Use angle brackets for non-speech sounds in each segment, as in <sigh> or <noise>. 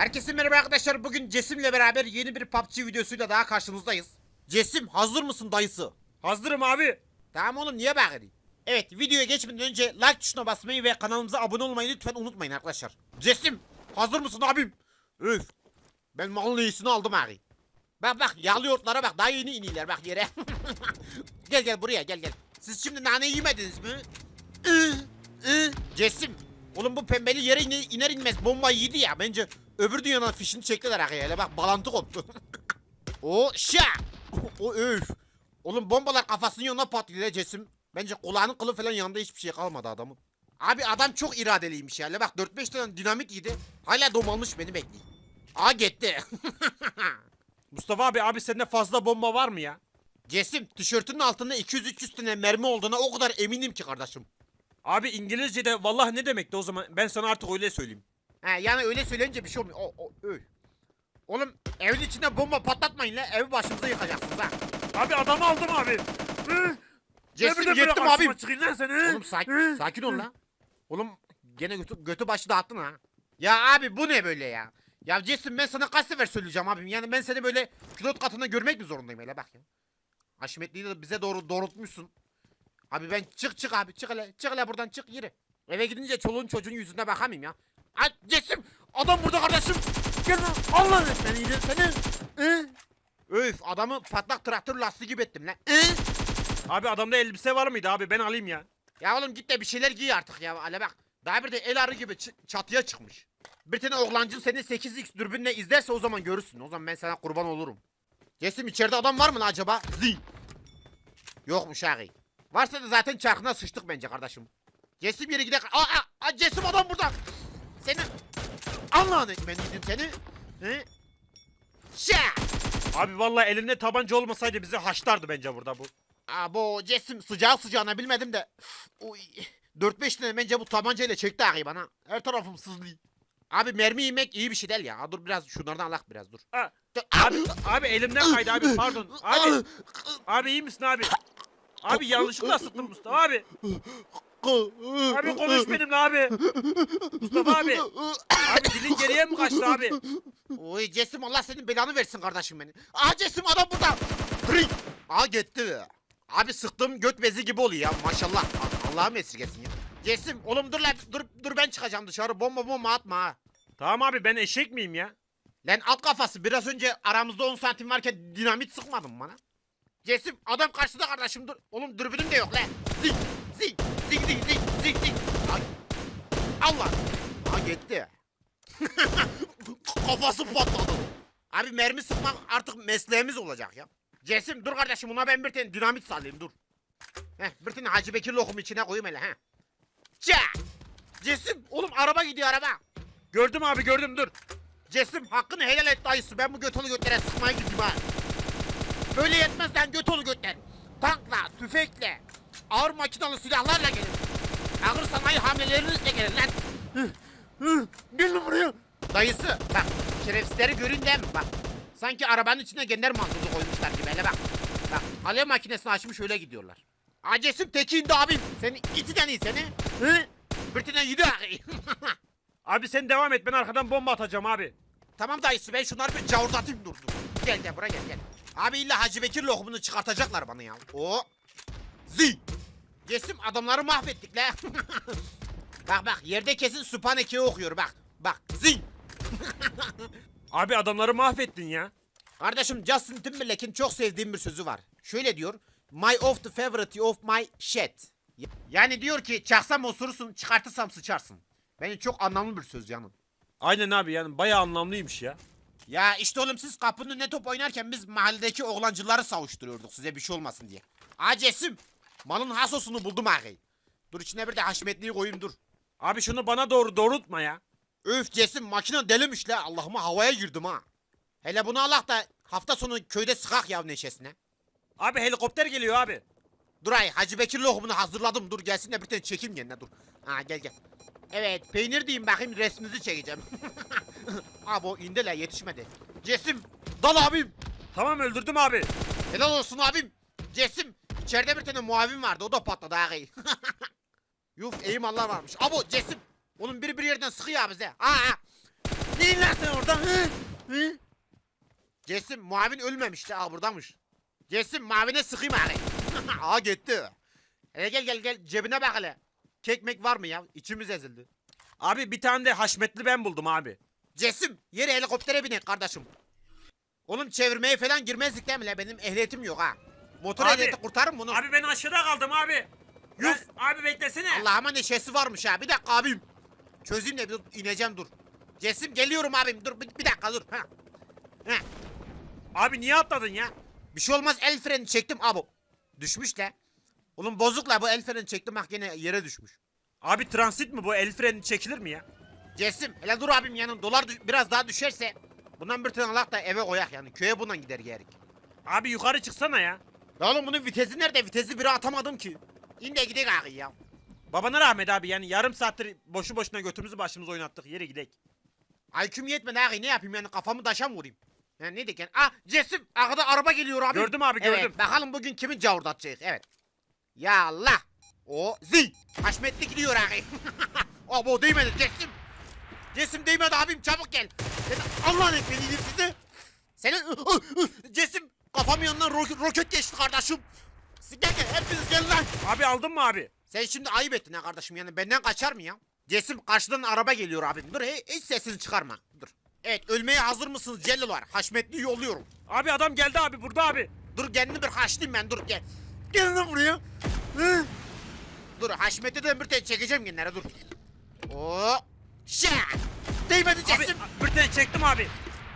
Herkese merhaba arkadaşlar. Bugün Cesim'le beraber yeni bir PUBG videosuyla daha karşınızdayız. Cesim hazır mısın dayısı? Hazırım abi. Tamam oğlum niye bağırıyorsun? Evet videoya geçmeden önce like tuşuna basmayı ve kanalımıza abone olmayı lütfen unutmayın arkadaşlar. Cesim hazır mısın abim? Üf. Ben malın iyisini aldım abi. Bak bak yağlı yoğurtlara bak daha yeni iniyorlar bak yere. <laughs> gel gel buraya gel gel. Siz şimdi nane yemediniz mi? Cesim. Oğlum bu pembeli yere iner, iner inmez bombayı yedi ya. Bence öbür dünyanın fişini çektiler arkaya. Hele bak balantı koptu. <laughs> o şa. <laughs> O öf. Oğlum bombalar kafasının yanına patlıyor Cesim. Bence kulağının kılı falan yanında hiçbir şey kalmadı adamın. Abi adam çok iradeliymiş ya. Hele Bak 4-5 tane dinamit yedi. Hala domalmış beni bekliyor. Aa gitti. <laughs> Mustafa abi abi sende fazla bomba var mı ya? Cesim tişörtünün altında 200-300 tane mermi olduğuna o kadar eminim ki kardeşim. Abi İngilizce'de vallahi ne demekti o zaman? Ben sana artık öyle söyleyeyim. He yani öyle söyleyince bir şey olmuyor. O, o, öy. Oğlum evin içinde bomba patlatmayın la. Evi başımıza yıkacaksınız ha. Abi adamı aldım abi. Hı? Cesim böyle yettim karşıma abim. Çıkayım lan seni. hı? Oğlum sakin, sakin ol la. Oğlum gene götü, götü başı dağıttın ha. Ya abi bu ne böyle ya? Ya Cesim ben sana kaç sefer söyleyeceğim abim. Yani ben seni böyle pilot katında görmek mi zorundayım hele bak ya. Haşmetli'yi de bize doğru doğrultmuşsun. Abi ben çık çık abi çık hele çık hele buradan çık yürü. Eve gidince çoluğun çocuğun yüzüne bakamayayım ya. Ay Cesim adam burada kardeşim. Gel lan Allah beni iyidir seni. Hı? Öf adamı patlak traktör lastiği gibi ettim lan. Hı? Abi adamda elbise var mıydı abi ben alayım ya. Ya oğlum git de bir şeyler giy artık ya. Ale bak. Daha bir de el arı gibi çatıya çıkmış. Bir tane oğlancın seni 8x dürbünle izlerse o zaman görürsün. O zaman ben sana kurban olurum. Cesim içeride adam var mı lan acaba? Zil. Yokmuş ağabey. Varsa da zaten çarkına sıçtık bence kardeşim. Cesim yere gidelim. Aa, aa, aa Cesim adam burada. Seni... Allah'ını ben yedim seni. He? Şa! Abi vallahi elinde tabanca olmasaydı bizi haşlardı bence burada bu. Abo Cesim sıcağı sıcağına bilmedim de. Uy. 4-5 tane bence bu tabancayla çekti ağayı bana. Her tarafım sızlıyor. Abi mermi yemek iyi bir şey değil ya. Ha, Dur biraz şunlardan alak biraz dur. Ha, Dur. abi abi elimden kaydı abi pardon. Abi abi iyi misin abi? Abi yanlışlıkla sıktım Mustafa abi. Abi konuş benimle abi. Mustafa abi. Abi dilin geriye mi kaçtı abi? Oy Cesim Allah senin belanı versin kardeşim beni. Aa Cesim adam burada. Ring. Aa gitti. Abi sıktığım göt bezi gibi oluyor ya maşallah. Allah'ım esirgesin ya. Cesim oğlum dur lan dur dur ben çıkacağım dışarı bomba bomba atma ha. Tamam abi ben eşek miyim ya? Lan alt kafası biraz önce aramızda 10 santim varken dinamit sıkmadın bana. Cesim adam karşıda kardeşim dur. Oğlum dürbünüm de yok lan. Zing zing zing zing zing zing zing. Ay. Allah. Ha gitti. <laughs> Kafası patladı. Abi mermi sıkmak artık mesleğimiz olacak ya. Cesim dur kardeşim buna ben bir tane dinamit sallayayım dur. Heh bir tane Hacı Bekir lokumu içine koyayım hele ha. Ça. Cesim oğlum araba gidiyor araba. Gördüm abi gördüm dur. Cesim hakkını helal et dayısı. Ben bu götünü götlere sıkmaya gideyim ha. Böyle yetmez lan götünü götler. Tankla, tüfekle, ağır makinalı silahlarla gelin. Ağır sanayi hamlelerinizle gelin lan. Gelin buraya. Dayısı bak şerefsizleri görün mi bak. Sanki arabanın içine gender mahsulü koymuşlar gibi hele bak. Bak alev makinesini açmış öyle gidiyorlar. Acesim tekindi abim. Seni iti tane seni. Hı? Bir tane yedi. <laughs> Abi sen devam et ben arkadan bomba atacağım abi. Tamam dayısı ben şunları bir cavurdatayım dur dur. Gel gel buraya gel gel. Abi illa Hacı Bekir lokumunu çıkartacaklar bana ya. O. Zi. Cesim adamları mahvettik la. <laughs> bak bak yerde kesin Sübhaneke'yi okuyor bak. Bak zi. <laughs> Abi adamları mahvettin ya. Kardeşim Justin Timberlake'in çok sevdiğim bir sözü var. Şöyle diyor. My of the favorite of my shit. Yani diyor ki çaksam osurursun çıkartırsam sıçarsın. Bence çok anlamlı bir söz yanım. Aynen abi yani bayağı anlamlıymış ya. Ya işte oğlum siz kapının önünde top oynarken biz mahalledeki oğlancıları savuşturuyorduk size bir şey olmasın diye. Acesim malın hasosunu buldum ağabey. Dur içine bir de haşmetliği koyayım dur. Abi şunu bana doğru doğrultma ya. Öf Cesim makine delimiş la Allah'ıma havaya girdim ha. Hele bunu Allah da hafta sonu köyde sıkak ya neşesine. Abi helikopter geliyor abi. Dur ay Hacı Bekir lokumunu hazırladım dur gelsin de bir tane çekeyim yerine dur. Ha gel gel. Evet peynir diyeyim bakayım resminizi çekeceğim. <laughs> Abi o indi la yetişmedi. Cesim dal abim. Tamam öldürdüm abi. Helal olsun abim. Cesim içeride bir tane muavin vardı o da patladı ağabey. <laughs> Yuf eğim Allah varmış. Abo Cesim. Oğlum biri bir yerden sıkıyor bize. Ha. Neyin lan sen orada? Hı? Hı? Cesim muavin ölmemişti. Aa buradaymış. Cesim mavine sıkayım abi. <laughs> Aa gitti. Hele gel gel gel cebine bak hele. Kekmek var mı ya? İçimiz ezildi. Abi bir tane de haşmetli ben buldum abi. Cesim yere helikoptere binin kardeşim. Oğlum çevirmeye falan girmezdik değil mi la? Benim ehliyetim yok ha. Motor Abi, ehliyeti kurtarır mı bunu? Abi ben aşağıda kaldım abi. Yuh. Ben- abi beklesene. Allah'ıma neşesi varmış ha. Bir dakika abim. Çözeyim de bir dur, ineceğim dur. Cesim geliyorum abim. Dur bir, bir dakika dur. Ha. Ha. Abi niye atladın ya? Bir şey olmaz el freni çektim abo. Düşmüş la. Oğlum bozuk la bu el freni çektim bak yine yere düşmüş. Abi transit mi bu? El freni çekilir mi ya? Cesim hele dur abim yanım dolar düş- biraz daha düşerse bundan bir tane alak da eve koyak yani köye bundan gider gerik. Abi yukarı çıksana ya. Ya oğlum bunun vitesi nerede? Vitesi biri atamadım ki. İn de gidelim abi ya. Babana rahmet abi yani yarım saattir boşu boşuna götümüzü başımıza oynattık. Yere gidek. IQ'm yetmedi abi ne yapayım yani kafamı taşa mı vurayım? Yani ne diyeyim? Ah Cesim arkada araba geliyor abi. Gördüm abi, gördüm. Evet bakalım bugün kimin cavurdatacak evet. Ya Allah. O zi. Haşmetli gidiyor abi. <laughs> Abo değmedi Cesim. Cesim değmedi abim çabuk gel. Seni Allah'ın ekmeğini sizi. Senin Cesim kafam yanından roket, roket geçti kardeşim. Siz Gel gel hepiniz gelin lan. Abi aldın mı abi? Sen şimdi ayıp ettin ha kardeşim yani benden kaçar mı ya? Cesim karşıdan araba geliyor abim. Dur he- hiç sesini çıkarma. Dur. Evet ölmeye hazır mısınız cellolar? Haşmetli yolluyorum. Abi adam geldi abi burada abi. Dur kendini bir haşlayayım ben dur gel. Gel lan buraya. Hı? Dur Haşmetli'den bir tane çekeceğim genlere dur. Oo. Şa. Değmedi Abi Cesim. bir tane çektim abi.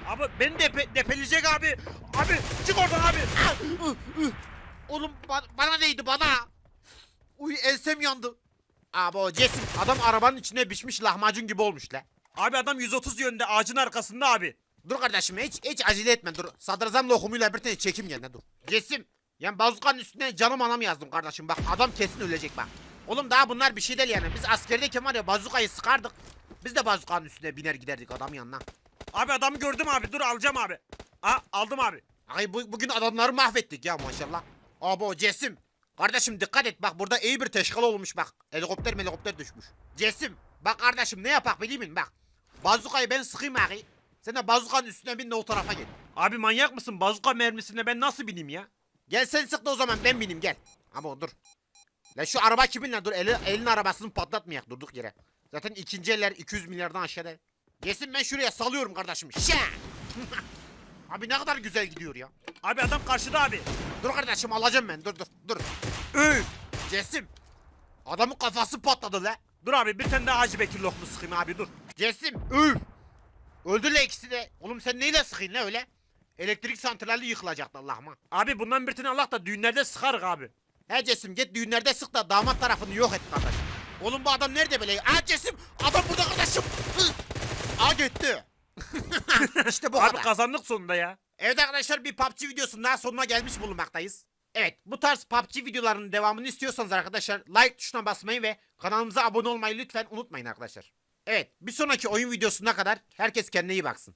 Abi beni depe, depeleyecek abi. Abi çık oradan abi. Ah, ıh, ıh. Oğlum ba- bana değdi bana. Uy ensem yandı. Abi o Cesim adam arabanın içine biçmiş lahmacun gibi olmuş la. Abi adam 130 yönde ağacın arkasında abi. Dur kardeşim hiç hiç acele etme dur. Sadrazam lokumuyla bir tane çekim yerine dur. Cesim. Yani bazukanın üstüne canım anam yazdım kardeşim bak adam kesin ölecek bak. Oğlum daha bunlar bir şey değil yani. Biz askerdeyken var ya bazukayı sıkardık. Biz de bazukanın üstüne biner giderdik adam yanına. Abi adamı gördüm abi dur alacağım abi. Ha aldım abi. Ay bu, bugün adamları mahvettik ya maşallah. Abi o Cesim. Kardeşim dikkat et bak burada iyi bir teşkil olmuş bak. Helikopter helikopter düşmüş. Cesim bak kardeşim ne yapak biliyor musun bak. Bazukayı ben sıkayım abi. Sen de bazukanın üstüne bin de o tarafa gel. Abi manyak mısın? Bazuka mermisine ben nasıl bineyim ya? Gel sen sık da o zaman ben bineyim gel. Ama dur. La şu araba kimin lan dur eli, elin arabasını patlatmayak durduk yere. Zaten ikinci eller 200 milyardan aşağıda. Yesin ben şuraya salıyorum kardeşim. Şa! <laughs> Abi ne kadar güzel gidiyor ya. Abi adam karşıda abi. Dur kardeşim alacağım ben dur dur dur. Üf! Cesim. Adamın kafası patladı la. Dur abi bir tane daha Hacı Bekir lokmu sıkayım abi dur. Cesim. Üf! Öldü la ikisi de. Oğlum sen neyle sıkıyorsun la öyle? Elektrik santrali yıkılacaktı Allah'ıma. Abi bundan bir tane Allah da düğünlerde sıkarık abi. He Cesim git düğünlerde sık da damat tarafını yok et kardeş. Oğlum bu adam nerede böyle? Aa Cesim adam burada kardeşim. Hı. Aa gitti. <laughs> işte bu Abi kadar. kazandık sonunda ya. Evet arkadaşlar bir PUBG videosunun daha sonuna gelmiş bulunmaktayız. Evet bu tarz PUBG videolarının devamını istiyorsanız arkadaşlar like tuşuna basmayı ve kanalımıza abone olmayı lütfen unutmayın arkadaşlar. Evet bir sonraki oyun videosuna kadar herkes kendine iyi baksın.